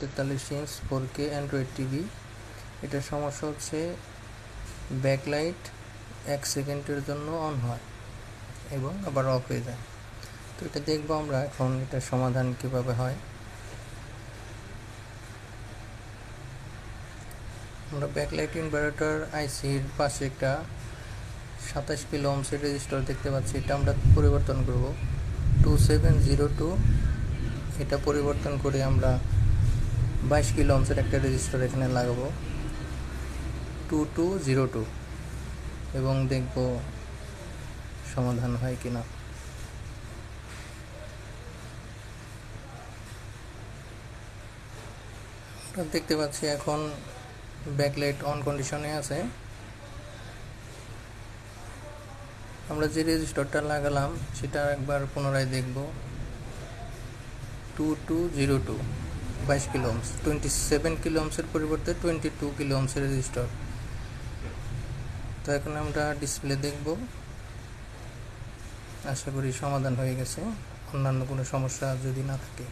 তেতাল্লিশ inch four K Android TV এটার সমস্যা হচ্ছে ব্যাকলাইট এক সেকেন্ডের জন্য অন হয় এবং আবার অফ হয়ে যায়। তো এটা দেখব আমরা এখন এটার সমাধান কীভাবে হয়। আমরা ব্যাকলাইট ইনভার্টার আইসির পাশে একটা সাতাশ কিলো ওমসের রেজিস্টার দেখতে পাচ্ছি। এটা আমরা পরিবর্তন করব। টু সেভেন জিরো টু এটা পরিবর্তন করে আমরা বাইশ কিলো ওমসের একটা রেজিস্টার এখানে লাগাবো। টু টু জিরো টু এবং দেখব সমাধান হয় কিনা। আমরা দেখতে পাচ্ছি এখন ব্যাকলাইট অন কন্ডিশনে আছে। আমরা যে রেজিস্টারটা লাগালাম, সেটা একবার পুনরায় দেখব। টু টু জিরো টু বাইশ kilo ohms twenty seven kilo ওমসের পরিবর্তে টোয়েন্টি টু কিলো ওমসের রেজিস্টার তো এখন আমরা ডিসপ্লে দেখব। আশা করি সমাধান হয়ে গেছে। অন্যান্য কোনো সমস্যা যদি না থাকে।